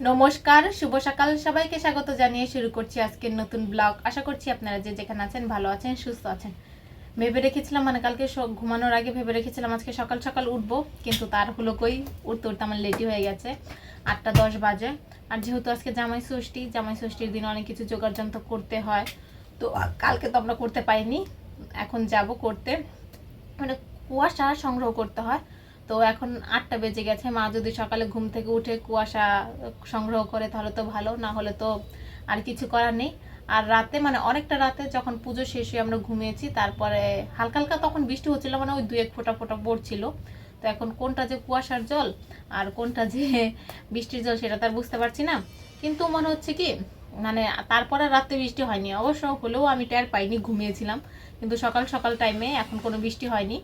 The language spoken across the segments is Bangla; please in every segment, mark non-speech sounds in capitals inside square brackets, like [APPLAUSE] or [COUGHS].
নমস্কার, শুভ সকাল। সবাইকে স্বাগত জানিয়ে শুরু করছি আজকের নতুন ব্লগ। আশা করছি আপনারা যে যেখানে আছেন ভালো আছেন, সুস্থ আছেন। ভেবে রেখেছিলাম মানে কালকে ঘুমানোর আগে ভেবে রেখেছিলাম আজকে সকাল সকাল উঠবো, কিন্তু তার হলো কই? উঠতে উঠতে আমার লেটই হয়ে গেছে। আটটা দশ বাজে। আর যেহেতু আজকে জামাই ষষ্ঠী, জামাই ষষ্ঠীর দিন অনেক কিছু যন্ত্র করতে হয়। তো কালকে তো আমরা করতে পাইনি এখন যাব করতে। মানে কুয়াশা সংগ্রহ করতে হয়। তো এখন আটটা বেজে গেছে। মা যদি সকালে ঘুম থেকে উঠে কুয়াশা সংগ্রহ করে তাহলে তো ভালো, না হলে তো আর কিছু করার নেই। আর রাতে মানে অনেকটা রাতে যখন পুজো শেষ হয়ে আমরা ঘুমিয়েছি, তারপরে হালকা হালকা তখন বৃষ্টি হচ্ছিল মানে ওই দু এক ফোঁটা ফোঁটা পড়ছিল তো এখন কোনটা যে কুয়াশার জল আর কোনটা যে বৃষ্টির জল সেটা তার বুঝতে পারছি না। কিন্তু মনে হচ্ছে কি মানে তারপরে রাতে বৃষ্টি হয়নি। অবশ্য হলেও আমি টের পাইনি, ঘুমিয়েছিলাম। কিন্তু সকাল সকাল টাইমে এখন কোনো বৃষ্টি হয়নি।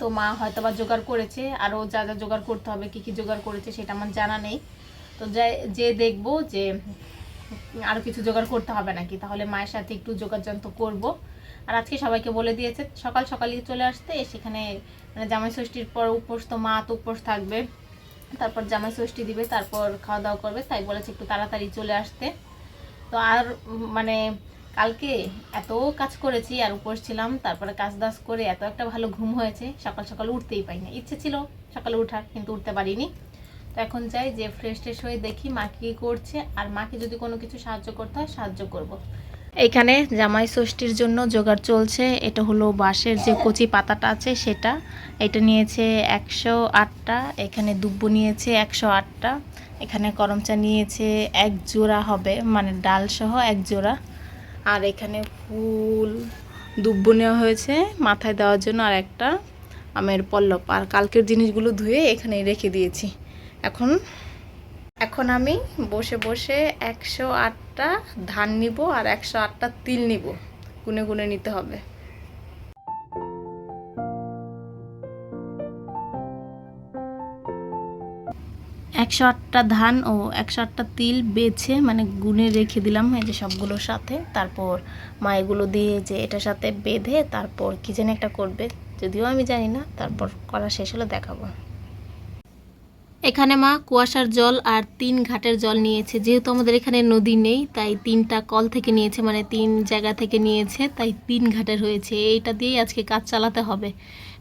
তো মা হয়তো বা জোগাড় করেছে আরও যা যা জোগাড় করতে হবে, কী কী জোগাড় করেছে সেটা আমার জানা নেই। তো যে দেখব যে আরও কিছু জোগাড় করতে হবে নাকি, তাহলে মায়ের সাথে একটু যোগাযন্ত্র করব। আর আজকে সবাইকে বলে দিয়েছে, সকাল সকালই চলে আসতে, সেখানে মানে জামাই ষষ্ঠীর পর উপোস, তো মা তো উপোস থাকবে। তারপর জামাই ষষ্ঠী দিবে, তারপর খাওয়া দাওয়া করবে, তাই বলেছে একটু তাড়াতাড়ি চলে আসতে। তো আর মানে কালকে এত কাজ করেছি আর উপোস ছিলাম, তারপরে কাজ দাজ করে এত একটা ভালো ঘুম হয়েছে, সকাল সকাল উঠতেই পাই না। ইচ্ছে ছিল সকালে উঠার, কিন্তু উঠতে পারিনি। তো এখন চাই যে ফ্রেশ ট্রেশ হয়ে দেখি মা কি করছে, আর মাকে যদি কোনো কিছু সাহায্য করতে হয়, সাহায্য করব। এইখানে জামাই ষষ্ঠীর জন্য জোগাড় চলছে। এটা হলো বাঁশের যে কচি পাতাটা আছে সেটা। এটা নিয়েছে একশো আটটা, এখানে দুব্বো নিয়েছে একশো আটটা, এখানে করমচা নিয়েছে এক জোড়া হবে মানে ডাল সহ এক জোড়া। আর এখানে ফুল দুব্ব নেওয়া হয়েছে মাথায় দেওয়ার জন্য আর একটা আমের পল্লব। আর কালকের জিনিসগুলো ধুয়ে এখানে রেখে দিয়েছি। এখন এখন আমি বসে বসে একশো আটটা ধান নিব আর একশো আটটা তিল নিব। গুনে গুনে নিতে হবে। একশো আটটা ধান ও একশো আটটা তিল বেছে মানে গুনে রেখে দিলাম এই যে সবগুলোর সাথে। তারপর মা এগুলো দিয়ে যে এটার সাথে বেঁধে তারপর কি যেন একটা করবে, যদিও আমি জানি না, তারপর করা শেষ হলে দেখাবো। এখানে মা কুয়াশার জল আর তিন ঘাটের জল নিয়েছে, যেহেতু আমাদের এখানে নদী নেই, তাই তিনটা কল থেকে নিয়েছে মানে তিন জায়গা থেকে নিয়েছে, তাই তিন ঘাটের হয়েছে। এইটা দিয়েই আজকে কাজ চালাতে হবে।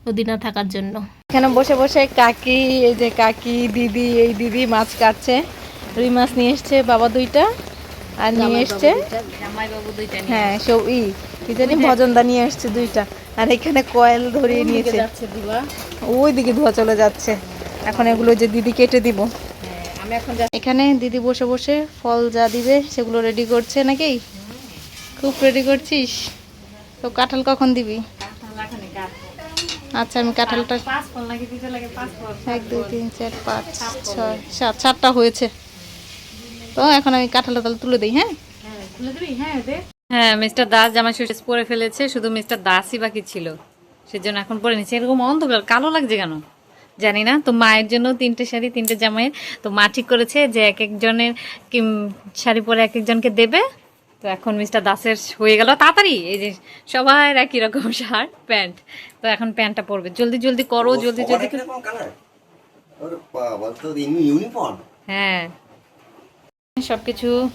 নদী না থাকার জন্য। এখানে বসে বসে কাকি এই যে কাকি দিদি এই দিদি মাছ কাটছে। রুই মাছ নিয়ে এসছে বাবা দুইটা আর নিয়ে এসছে হ্যাঁ সব ই কি জানি ভজনদা নিয়ে এসছে দুইটা। আর এখানে কয়েল ধরিয়ে নিয়েছে। ওই দিকে ধোয়া চলে যাচ্ছে। এখন এগুলো যে দিদি কেটে দিব। এখানে দিদি বসে বসে ফল যা দিবে সেগুলো রেডি করছে নাকি? খুব রেডি করছিস? তো কাঁঠাল কখন দিবি? আচ্ছা আমি কাঁঠালটা এক দুই তিন চার পাঁচ ছয় সাত সাতটা হয়েছে। তো এখন আমি কাঁঠালটা তাহলে তুলে দিই হ্যাঁ? হ্যাঁ তুলে দিবি? হ্যাঁ দে। হ্যাঁ মিস্টার দাস জামা শেষ পরে ফেলেছে শুধু মিস্টার দাসই বাকি ছিল। সেজন্য এখন পরে নিচ্ছে এরকম অন্ধকার কালো লাগছে কেন? জানি না তো মায়ের জন্য তিনটে শাড়ি তিনটে জামাইয়ের। তো মা ঠিক করেছে যে এক একজনের কি শাড়ি পরে এক একজনকে দেবে তো এখন মিস্টার দাসের হয়ে গেল। তাড়াতাড়ি এই যে সবাই একই রকম শার্ট প্যান্ট। তো এখন প্যান্টটা পরবে। জলদি জলদি করো জলদি জলদি হ্যাঁ। সবকিছু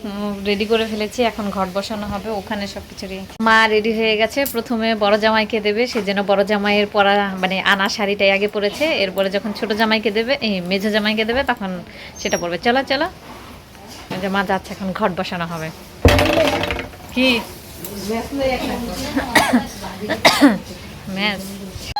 রেডি করে ফেলেছি। এখন ঘট বসানো হবে ওখানে সবকিছু রে- মা রেডি হয়ে গেছে। প্রথমে বড় জামাইকে দেবে সেজন্য বড় জামাইয়ের পরা মানে আনা শাড়িটাই আগে পরেছে। এরপরে যখন ছোট জামাইকে দেবে এই মেঝো জামাইকে দেবে তখন সেটা পরবে। চলো চলো। যে মা যাচ্ছে এখন ঘট বসানো হবে। কি? [COUGHS] ম্যাস [COUGHS]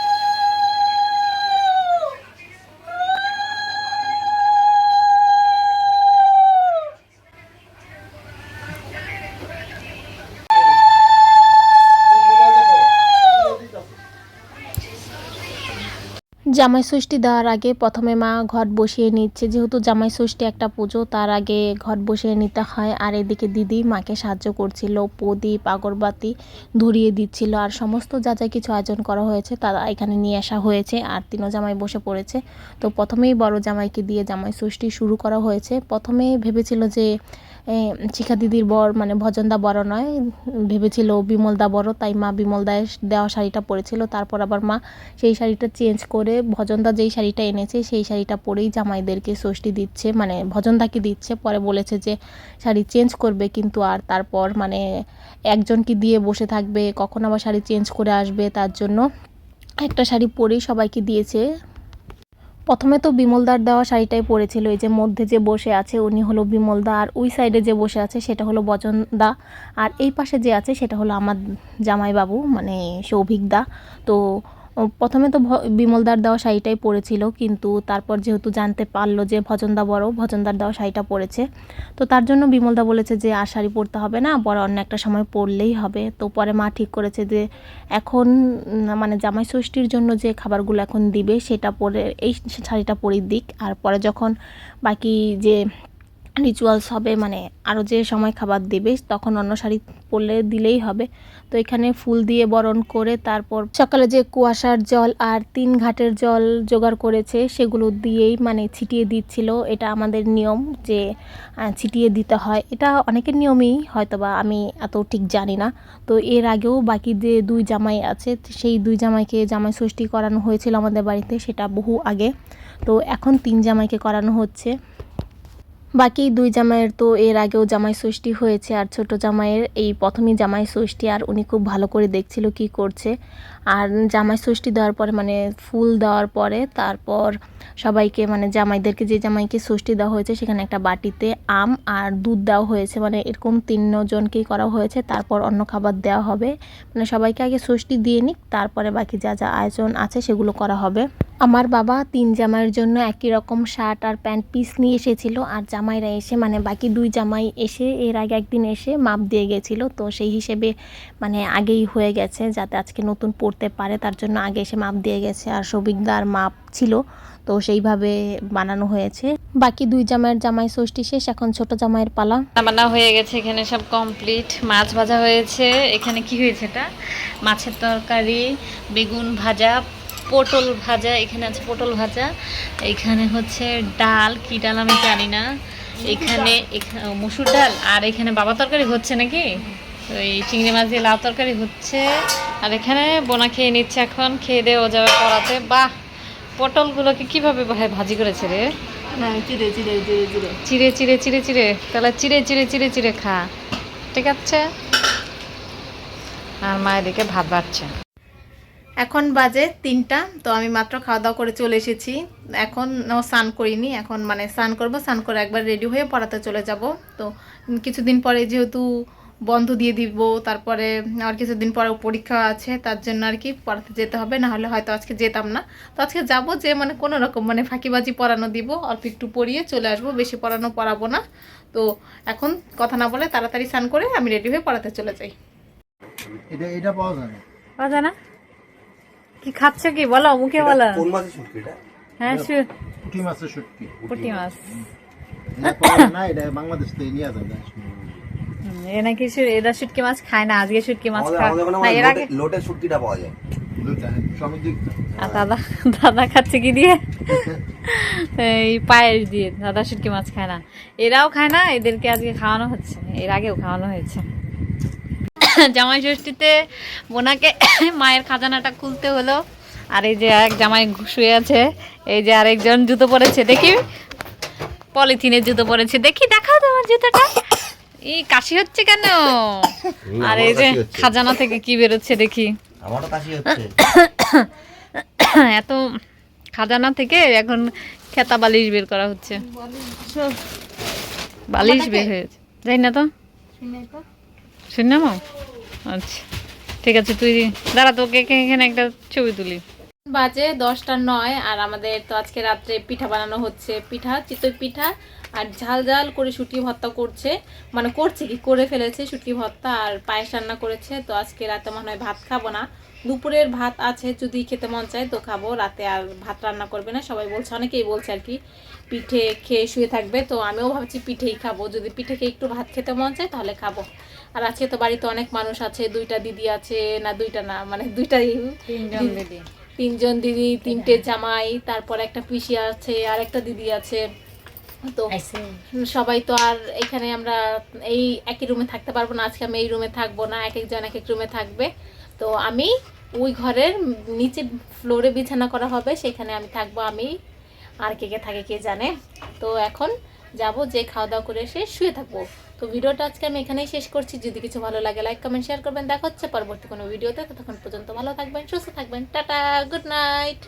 জামাই ষষ্ঠী দেওয়ার আগে প্রথমে মা ঘট বসিয়ে নিচ্ছে। যেহেতু জামাই ষষ্ঠী একটা পুজো, তার আগে ঘট বসিয়ে নিতে হয়। আর এদিকে দিদি মাকে সাহায্য করছিল, প্রদীপ, আগরবাতি ধরিয়ে দিচ্ছিল। আর সমস্ত যা যা কিছু আয়োজন করা হয়েছে তারা এখানে নিয়ে আসা হয়েছে। আর তিনও জামাই বসে পড়েছে। তো প্রথমেই বড় জামাইকে দিয়ে জামাই ষষ্ঠী শুরু করা হয়েছে। প্রথমে ভেবেছিল যে শিখা দিদির বর মানে ভজনদা বড় নয়, ভেবেছিল বিমলদা বড়, তাই মা বিমলদা দেওয়া শাড়িটা পরেছিল, তারপর আবার মা সেই শাড়িটা চেঞ্জ করে ভজনদা যেই শাড়িটা এনেছে, সেই শাড়িটা পরেই জামাইদেরকে ষষ্ঠী দিচ্ছে মানে ভজনদাকে দিচ্ছে, পরে বলেছে যে শাড়ি চেঞ্জ করবে, কিন্তু আর তারপর মানে একজনকে দিয়ে বসে থাকবে, কখন আবার শাড়ি চেঞ্জ করে আসবে, তার জন্য একটা শাড়ি পরেই সবাইকে দিয়েছে প্রথমে তো বিমলদার দেওয়া শাড়িটাই পরেছিল, এই যে মধ্যে যে বসে আছে উনি হলো বিমলদা, আর ওই সাইডে যে বসে আছে সেটা হলো বচনদা, আর এই পাশে যে আছে সেটা হলো আমার জামাইবাবু মানে সৌভিকদা। তো প্রথমে তো বিমলদার দেওয়া শাড়িটাই পরেছিল, কিন্তু তারপর যেহেতু জানতে পারল যে ভজনদা বড়, ভজনদার দেওয়া শাড়িটা পরেছে। তো তার জন্য বিমলদা বলেছে যে, আর শাড়ি পরতে হবে না বড় অন্য একটা সময় পরলেই হবে। তো পরে মা ঠিক করেছে যে, এখন মানে জামাই ষষ্ঠীর জন্য যে খাবারগুলো এখন দিবে, সেটা পরে, এই শাড়িটা পরে দিক। আর পরে যখন বাকি যে রিচুয়ালস হবে মানে আরও যে সময় খাবার দেবে, তখন অন্য শাড়ি পরলে দিলেই হবে। তো এখানে ফুল দিয়ে বরণ করে তারপর সকালে যে কুয়াশার জল আর তিন ঘাটের জল জোগাড় করেছে, সেগুলো দিয়েই মানে ছিটিয়ে দিচ্ছিল। এটা আমাদের নিয়ম যে ছিটিয়ে দিতে হয়। এটা অনেকের নিয়মই, হয়তোবা আমি এত ঠিক জানি না। তো এর আগেও বাকি যে দুই জামাই আছে, সেই দুই জামাইকে জামাই ষষ্ঠী করানো হয়েছিল আমাদের বাড়িতে, সেটা বহু আগে। তো এখন তিন জামাইকে করানো হচ্ছে। বাকি দুই জামাইয়ের তো এর আগেও জামাই ষষ্ঠী হয়েছে, আর ছোট জামাইয়ের এই প্রথমই জামাই ষষ্ঠী, আর উনি খুব ভালো করে দেখছিল কি করছে। আর জামাই ষষ্ঠী দেওয়ার পরে মানে ফুল দেওয়ার পরে, তারপর সবাইকে মানে জামাইদেরকে, যে জামাইকে ষষ্ঠী দেওয়া হয়েছে, সেখানে একটা বাটিতে আম আর দুধ দেওয়া হয়েছে। মানে এরকম তিনজনকেই করা হয়েছে। তারপর অন্য খাবার দেওয়া হবে। মানে সবাইকে আগে ষষ্ঠী দিয়ে নিক, তারপরে বাকি যা যা আয়োজন আছে, সেগুলো করা হবে। আমার বাবা তিন জামাইয়ের জন্য একই রকম শার্ট আর প্যান্ট পিস নিয়ে এসেছিল। আর জামাইরা এসে মানে বাকি দুই জামাই এসে, এর আগে একদিন এসে মাপ দিয়ে গেছিল। তো সেই হিসেবে মানে আগেই হয়ে গেছে, যাতে আজকে নতুন পড়তে পারে, তার জন্য আগে এসে মাপ দিয়ে গেছে আর সবিকদার মাপ ছিল, তো সেইভাবে বানানো হয়েছে। বাকি দুই জামাইয়ের জামাই ষষ্ঠী শেষ, এখন ছোট জামাইয়ের পালা। রান্না হয়ে গেছে, এখানে সব কমপ্লিট মাছ ভাজা হয়েছে, এখানে কি হয়েছে এটা? মাছের তরকারি, বেগুন ভাজা, পটল ভাজা, এখানে আছে পটল ভাজা, এখানে হচ্ছে ডাল, কি ডাল আমি জানি না। এখানে এখা- মসুর ডাল, আর এখানে বাবা তরকারি হচ্ছে নাকি? তো এই চিংড়ি মাছ দিয়ে লাউ তরকারি হচ্ছে। আর এখানে বোনা খেয়ে নিচ্ছে এখন খেয়ে দিয়ে ও যাবে পড়াতে। বাহ! পটলগুলোকে কীভাবে ভাই ভাজি করেছে রে? চিড়ে চিড়ে চিড়ে চিড়ে। তাহলে চিড়ে চিড়ে চিড়ে চিড়ে খা। ঠিক আছে? আর মা এদিকে ভাত বাড়ছে। এখন বাজে তিনটা তো আমি মাত্র খাওয়া দাওয়া করে চলে এসেছি। এখন স্নান করিনি এখন মানে স্নান করব স্নান করে একবার রেডি হয়ে পড়াতে চলে যাব। তো কিছুদিন পরে যেহেতু বন্ধ দিয়ে দিব তারপরে আর কিছুদিন পরে পরীক্ষা আছে তার জন্য আর কি পড়াতে যেতে হবে না হলে হয়তো আজকে যেতাম না। তো আজকে যাব যে মানে কোনো রকম মানে ফাঁকিবাজি পড়ানো দিব অল্প একটু পড়িয়ে চলে আসব বেশি পড়ানো পড়াবো না। তো এখন কথা না বলে তাড়াতাড়ি স্নান করে আমি রেডি হয়ে পড়াতে চলে যাই। এটা এটা পাওয়া যায় না। বাজা না? কি খাচ্ছ কি? বলো মুখে বলো। কোন মাছের শুটকি এটা? হ্যাঁ শু- পুঁটি মাছের শুটকি। পুঁটি মাছ। পাওয়া না এটা বাংলাদেশ থেকে নিয়ে যাবে হুম, এ নাকি এরা শুটকি মাছ খায় না আজকে শুটকি মাছ খায় না এর আগে লোটে- লোটের শুটকিটা পাওয়া যায়। আর দাদা দাদা খাচ্ছে কি দিয়ে? এই পায়েস দিয়ে দাদা শুটকি মাছ খায় না। এরাও খায় না এদেরকে আজকে খাওয়ানো হচ্ছে এর আগেও খাওয়ানো হয়েছে। জামাই ষষ্ঠীতে বোনাকে মায়ের খাজানাটা খুলতে হলো আর এই যে এক জামাই শুয়ে আছে এই যে আরেকজন জুতো পরেছে দেখি। পলিথিনের জুতো পরেছে দেখি দেখাও তোমার জুতোটা। এই কাশি হচ্ছে কেন? আর এই যে। খাজানা থেকে কি বেরোচ্ছে দেখি। আমারও কাশি হচ্ছে। [COUGHS] এত খাজানা থেকে এখন খেতা বালিশ বের করা হচ্ছে। বালিশ বের হয়েছে। যাই না তো। শুনলাম আচ্ছা ঠিক আছে তুই দাঁড়া তোকে এখানে একটা ছবি তুলি। বাজে দশটা নয় আর আমাদের তো আজকে রাত্রে পিঠা বানানো হচ্ছে। পিঠা চিতই পিঠা আর ঝাল ঝাল করে শুটকি ভর্তা করছে। মানে করছে কি? করে ফেলেছে শুটকি ভর্তা আর পায়েস রান্না করেছে। তো আজকে রাতে মনে হয় ভাত খাব না। দুপুরের ভাত আছে যদি খেতে মন চায় তো খাব। রাতে আর ভাত রান্না করবে না। সবাই বলছে অনেকেই বলছে আর কি পিঠে খেয়ে শুয়ে থাকবে। তো আমিও ভাবছি পিঠেই খাব। যদি পিঠে খেয়ে একটু ভাত খেতে মন চায় তাহলে খাব। আর আজকে তো বাড়িতে অনেক মানুষ আছে দুইটা দিদি আছে না দুইটা না মানে দুইটাই তিনজন দিদি। তিনজন দিদি তিনটে জামাই তারপর একটা পিসি আছে আর একটা দিদি আছে। তো সবাই তো আর এখানে আমরা এই একই রুমে থাকতে পারব না। আজকে আমি এই রুমে থাকব না এক একজন এক এক রুমে থাকবে। তো আমি ওই ঘরের নিচে ফ্লোরে বিছানা করা হবে সেখানে আমি থাকব আমি। আর কে কে থাকে কে জানে। তো এখন যাব যে খাওয়া দাওয়া করে এসে শুয়ে থাকব। তো ভিডিওটা আজকে আমি এখানেই শেষ করছি। যদি কিছু ভালো লাগে লাইক কমেন্ট শেয়ার করবেন। দেখা হচ্ছে পরবর্তী কোনো ভিডিওতে ততক্ষণ পর্যন্ত ভালো থাকবেন সুস্থ থাকবেন। Tata good night